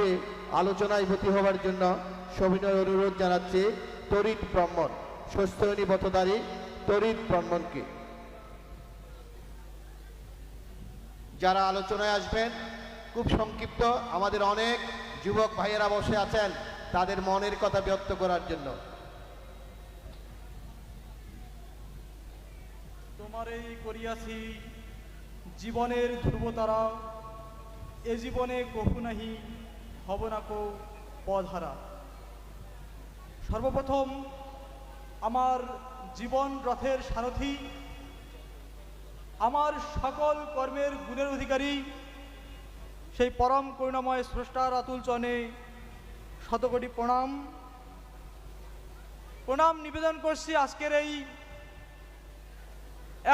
পূর্বে আলোচনায় ভর্তি হওয়ার জন্য সবিনয় অনুরোধ জানাচ্ছে তরিত ব্রাহ্মণ, স্বস্তিনী পথধারী তরিত ব্রাহ্মণকে। যারা আলোচনায় আসবেন, খুব সংক্ষিপ্ত, আমাদের অনেক যুবক ভাইয়েরা বসে আছেন, তাদের মনের কথা ব্যক্ত করার জন্য। তোমারই করিয়াছি জীবনের ধ্রুবতারা, এ জীবনে কহু নাহি হব না কো পধারা সর্বপ্রথম আমার জীবন রথের সারথি, আমার সকল কর্মের গুণের অধিকারী, সেই পরম করুণাময় স্রষ্টার আতুল চনে শতকোটি প্রণাম। প্রণাম নিবেদন করছি আজকের এই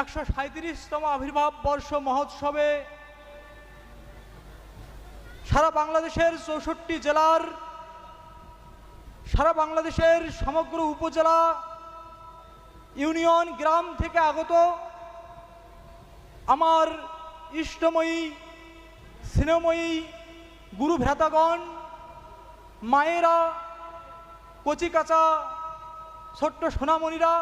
একশো সাঁত্রিশতম আবির্ভাব বর্ষ মহোৎসবে। সারা বাংলাদেশের চৌষট্টি জেলার, সারা বাংলাদেশের সমগ্র উপজেলা ইউনিয়ন গ্রাম থেকে আগত আমার ইষ্টময়ী, স্নেহময়ী গুরু ভ্রাতাগণ, মায়েরা, কচিকাচা, ছোট্ট সোনামণিরা,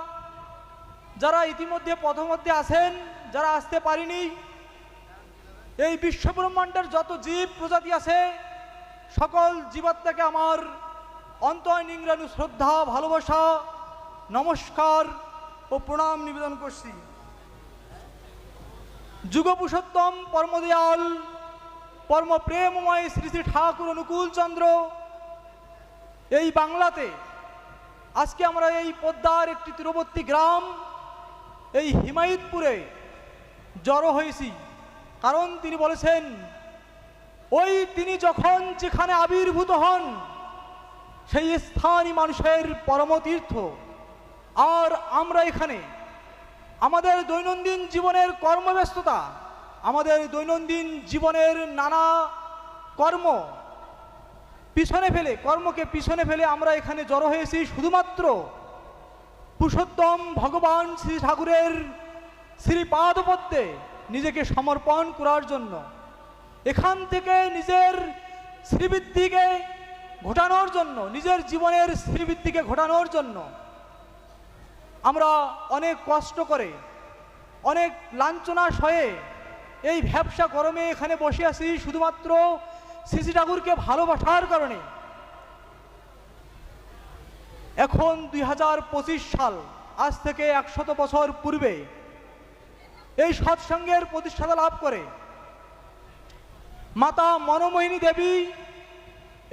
যারা ইতিমধ্যে পথমধ্যে আছেন, যারা আসতে পারেনি এই বিশ্বব্রহ্মাণ্ডের যত জীব প্রজাতি আছে, সকল জীবাত্মাকে আমার অন্তর নিংরানু শ্রদ্ধা, ভালোবাসা, নমস্কার ও প্রণাম নিবেদন করছি। যুগপুষোত্তম পরমদয়াল পরম প্রেমময় শ্রী শ্রী ঠাকুর অনুকূল চন্দ্র, এই বাংলাতে আজকে আমরা এই পদ্মার একটি তীরবর্তী গ্রাম, এই হিমায়তপুরে জড়ো হয়েছি। কারণ তিনি বলেছেন, ওই তিনি যখন যেখানে আবির্ভূত হন, সেই স্থানই মানুষের পরমতীর্থ। আর আমরা এখানে আমাদের দৈনন্দিন জীবনের কর্মব্যস্ততা, আমাদের দৈনন্দিন জীবনের নানা কর্ম পিছনে ফেলে, কর্মকে পিছনে ফেলে আমরা এখানে জড়ো হয়েছি শুধুমাত্র পুরুষোত্তম ভগবান শ্রী ঠাকুরের শ্রী পাদপদ্মে নিজেকে সমর্পণ করার জন্য, এখান থেকে নিজের শ্রীবৃদ্ধিকে ঘটানোর জন্য, নিজের জীবনের শ্রীবৃদ্ধিকে ঘটানোর জন্য আমরা অনেক কষ্ট করে, অনেক লাঞ্ছনা সয়ে এই ব্যবসা গরমে এখানে বসে আছি শুধুমাত্র শ্রী ঠাকুরকে ভালোবাসার কারণে। এখন দুই হাজার পঁচিশ সাল, আজ থেকে একশত বছর পূর্বে এই সৎসঙ্গের প্রতিষ্ঠাতা লাভ করে। মাতা মনমোহিনী দেবী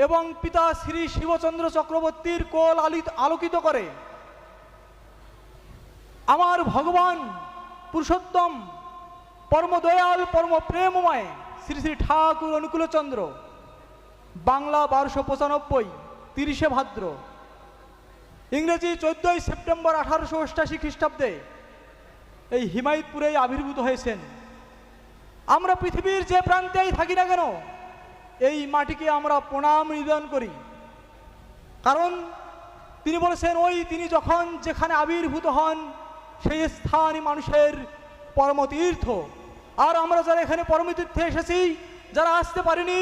এবং পিতা শ্রী শিবচন্দ্র চক্রবর্তীর কোল আলিত আলোকিত করে। আমার ভগবান পুরুষোত্তম পরম দয়াল পরম প্রেমময় শ্রী শ্রী ঠাকুর অনুকূলচন্দ্র, বাংলা বারোশো পঁচানব্বই, তিরিশে ভাদ্র, ইংরেজি চোদ্দই সেপ্টেম্বর আঠারোশো অষ্টাশি খ্রিস্টাব্দে এই হিমায়তপুরেই আবির্ভূত হয়েছেন। আমরা পৃথিবীর যে প্রান্তেই থাকি না কেন, এই মাটিকে আমরা প্রণাম নিবেদন করি। কারণ তিনি বলেছেন, ওই তিনি যখন যেখানে আবির্ভূত হন, সেই স্থানই মানুষের পরমতীর্থ। আর আমরা যারা এখানে পরমতীর্থে এসেছি, যারা আসতে পারিনি,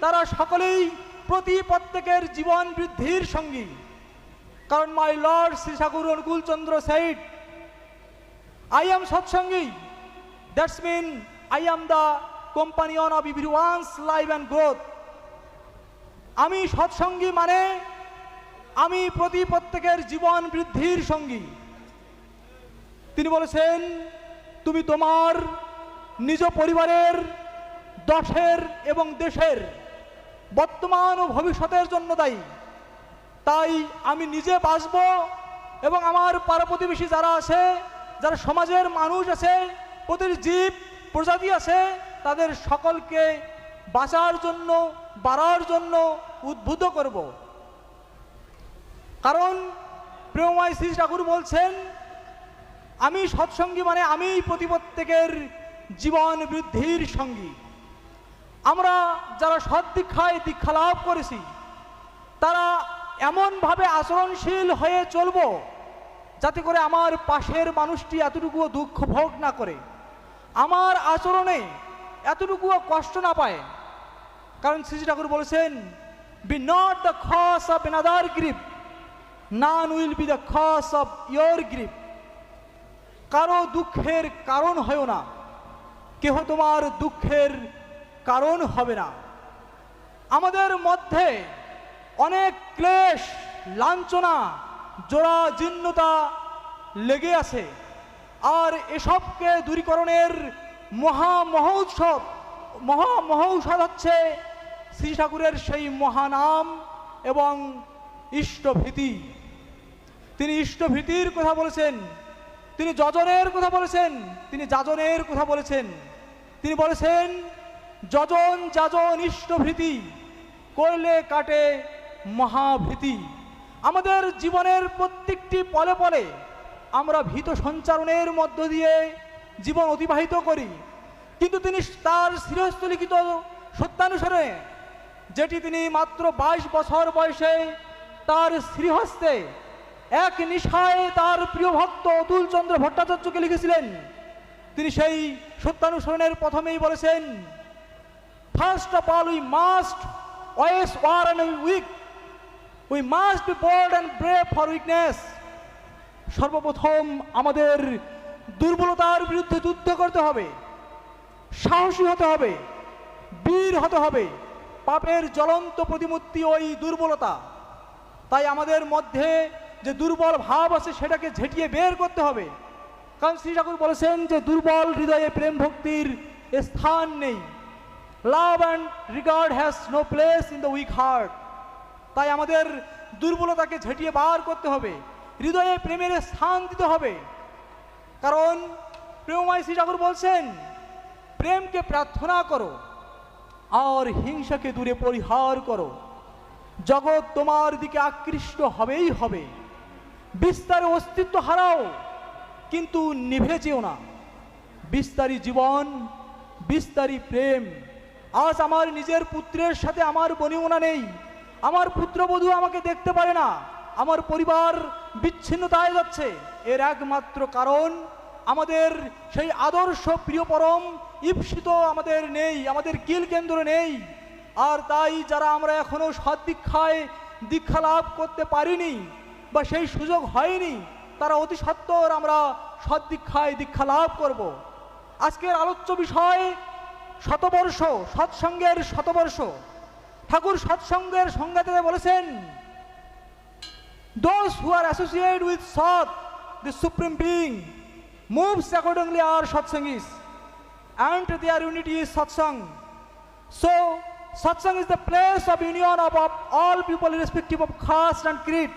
তারা সকলেই প্রতি প্রত্যেকের জীবন বৃদ্ধির সঙ্গী। কারণ my lord Shri Thakur Anukul Chandra I am সৎসঙ্গী that's mean I am the companion of everyone's life and growth আমি সৎসঙ্গী মানে আমি প্রতি প্রত্যেকের জীবন বৃদ্ধির সঙ্গী। তিনি বলেছেন, তুমি তোমার নিজ পরিবারের, দশের এবং দেশের, বর্তমান ও ভবিষ্যতের জন্য দায়ী। তাই আমি নিজে বাঁচব এবং আমার পাড়া প্রতিবেশী যারা আছে যারা সমাজের মানুষ আছে প্রতিটি জীব প্রজাতি আছে, তাদের সকলকে বাঁচার জন্য, বাড়ার জন্য উদ্বুদ্ধ করব। কারণ প্রেমময় শ্রী ঠাকুর বলছেন, আমি সৎসঙ্গী মানে আমি প্রতি প্রত্যেকের জীবন বৃদ্ধির সঙ্গী। আমরা যারা সৎ দীক্ষায় দীক্ষা লাভ করেছি, তারা এমনভাবে আচরণশীল হয়ে চলবো যাতে করে আমার পাশের মানুষটি এতটুকুও দুঃখ ভোগ না করে। আমার আচরণে এতটুকুও কষ্ট না পায়। কারণ শ্রী ঠাকুর বলেছেন, be not the cause of another grip none will be the cause of your grief. কারও দুঃখের কারণ হয় না, কেহ তোমার দুঃখের কারণ হবে না। আমাদের মধ্যে অনেক ক্লেশ, লাঞ্ছনা জোড়া জীর্ণতা লেগে আছে। আর এসবকে দূরীকরণের মহা মহোৎসব, মহা মহৌষধ হচ্ছে শ্রী ঠাকুরের সেই মহানাম এবং ইষ্টভীতি। তিনি ইষ্টভীতির কথা বলেছেন, তিনি যজনের কথা বলেছেন, তিনি যাজনের কথা বলেছেন। তিনি বলেছেন, যজন যাজন ইষ্টভীতি, করলে কাটে মহাভীতি। আমাদের জীবনের প্রত্যেকটি পলে পলে আমরা ভীত সঞ্চারণের মধ্য দিয়ে জীবন অতিবাহিত করি। কিন্তু তিনি তার শিরস্থ লিখিত সত্যানুসারে, যেটি তিনি মাত্র বাইশ বছর বয়সে তার শ্রীহস্তে এক নিশায় তার প্রিয় ভক্ত অতুল চন্দ্র ভট্টাচার্যকে লিখেছিলেন। তিনি সেই সত্যানুসরণের প্রথমেই বলেছেন first of all we must wage war and weak we must be bold and brave for weakness সর্বপ্রথম আমাদের দুর্বলতার বিরুদ্ধে যুদ্ধ করতে হবে। সাহসী হতে হবে। বীর হতে হবে। পাপের জ্বলন্ত প্রতিমূর্তি ওই দুর্বলতা। তাই আমাদের মধ্যে যে দুর্বল ভাব আছে সেটাকে ঝেঁটিয়ে বের করতে হবে। কারণ শ্রী ঠাকুর বলেছেন যে দুর্বল হৃদয়ে প্রেম ভক্তির স্থান নেই। Love and regard has no place in the weak heart তাই আমাদের দুর্বলতাকে ঝেঁটিয়ে বার করতে হবে, হৃদয়ে প্রেমের স্থান দিতে হবে। কারণ প্রেমময় শ্রী ঠাকুর বলছেন, প্রেমকে প্রার্থনা করো আর হিংসাকে দূরে পরিহার করো। জগৎ তোমার দিকে আকৃষ্ট হবেই হবে। বিস্তারে অস্তিত্ব হারাও, কিন্তু নিভে যেও না। বিস্তারী জীবন, বিস্তারী প্রেম, আজ আমার নিজের পুত্রের সাথে আমার বনিমনা নেই। আমার পুত্রবধূ আমাকে দেখতে পারে না। আমার পরিবার বিচ্ছিন্নতায় যাচ্ছে। এর একমাত্র কারণ, আমাদের সেই আদর্শ প্রিয় পরম ঈপ্সিত আমাদের নেই, আমাদের কিল কেন্দ্র নেই। আর তাই যারা আমরা এখনও সদ্দীক্ষায় দীক্ষা লাভ করতে পারিনি বা সেই সুযোগ হয়নি, তারা অতি সত্বর আমরা সদ্দীক্ষায় দীক্ষা লাভ করব। আজকের আলোচ্য বিষয় শতবর্ষ, সৎসঙ্গের শতবর্ষ। ঠাকুর সৎসঙ্গের সংজ্ঞা সংজ্ঞাতে বলেছেন those who are associate with সৎ the supreme being moves accordingly are Satsang is and there unity is Satsang so Satsang is the place of union of of all people respective of caste and creed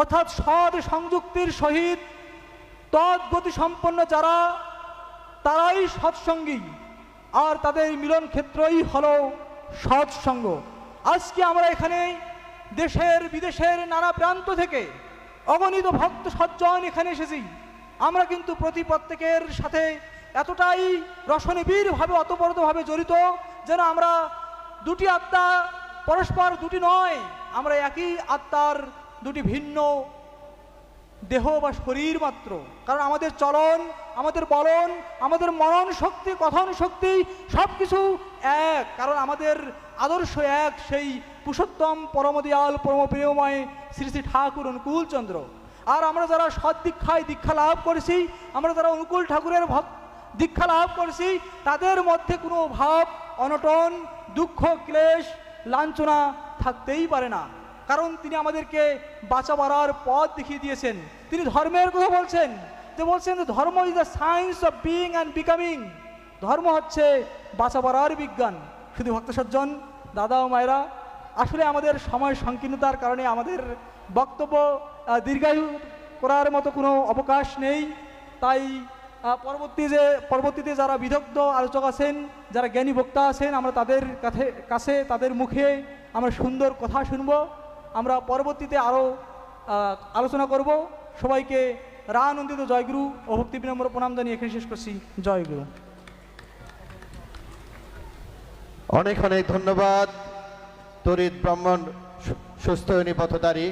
অর্থাৎ সৎ সংযুক্তির সহিত তৎগতি সম্পন্ন যারা, তারাই সৎসঙ্গী, আর তাদের মিলন ক্ষেত্রই হলো সৎসঙ্গ আজকে আমরা এখানে দেশের, বিদেশের নানা প্রান্ত থেকে অগণিত ভক্ত সজ্জন এখানে এসেছি। আমরা কিন্তু প্রতি প্রত্যেকের সাথে এতটাই রসনিবিড়ভাবে অতপরতভাবে জড়িত যেন আমরা দুটি আত্মা পরস্পর দুটি নয়, আমরা একই আত্মার দুটি ভিন্ন দেহ বা শরীর মাত্র। কারণ আমাদের চলন, আমাদের বলন, আমাদের মনন শক্তি, কথন শক্তি সব কিছু এক। কারণ আমাদের আদর্শ এক, সেই পুষোত্তম পরমদিয়াল, পরমপ্রিয়ময় শ্রী শ্রী ঠাকুর অনুকূলচন্দ্র আর আমরা যারা সৎ দীক্ষায় দীক্ষা লাভ করেছি, আমরা যারা অনুকূল ঠাকুরের ভক্ত দীক্ষা লাভ করেছি, তাদের মধ্যে কোনো ভাব, অনটন, দুঃখ, ক্লেশ, লাঞ্ছনা থাকতেই পারে না। কারণ তিনি আমাদেরকে বাঁচা বাড়ার পথ দেখিয়ে দিয়েছেন। তিনি ধর্মের কথা বলছেন। যে বলছেন dharma is the science of being and becoming ধর্ম হচ্ছে বাঁচা বাড়ার বিজ্ঞান। শুধু ভক্ত সজ্জন দাদা ও মায়েরা, আসলে আমাদের সময় সংকীর্ণতার কারণে আমাদের বক্তব্য দীর্ঘায়ু করার মতো কোনো অবকাশ নেই। তাই পরবর্তী যে, পরবর্তীতে যারা বিদগ্ধ আলোচক আছেন, যারা জ্ঞানী বক্তা আছেন, আমরা তাদের কাছে কাছে তাদের মুখে আমরা সুন্দর কথা শুনব। আমরা পরবর্তীতে আরও আলোচনা করব। সবাইকে রা আনন্দিত জয়গুরু ও ভক্তি বিনম্র প্রণাম জানিয়ে এখানে শেষ করছি। জয়গুরু। অনেক অনেক ধন্যবাদ, তরিত ব্রাহ্মণ সুস্থ পথধারী।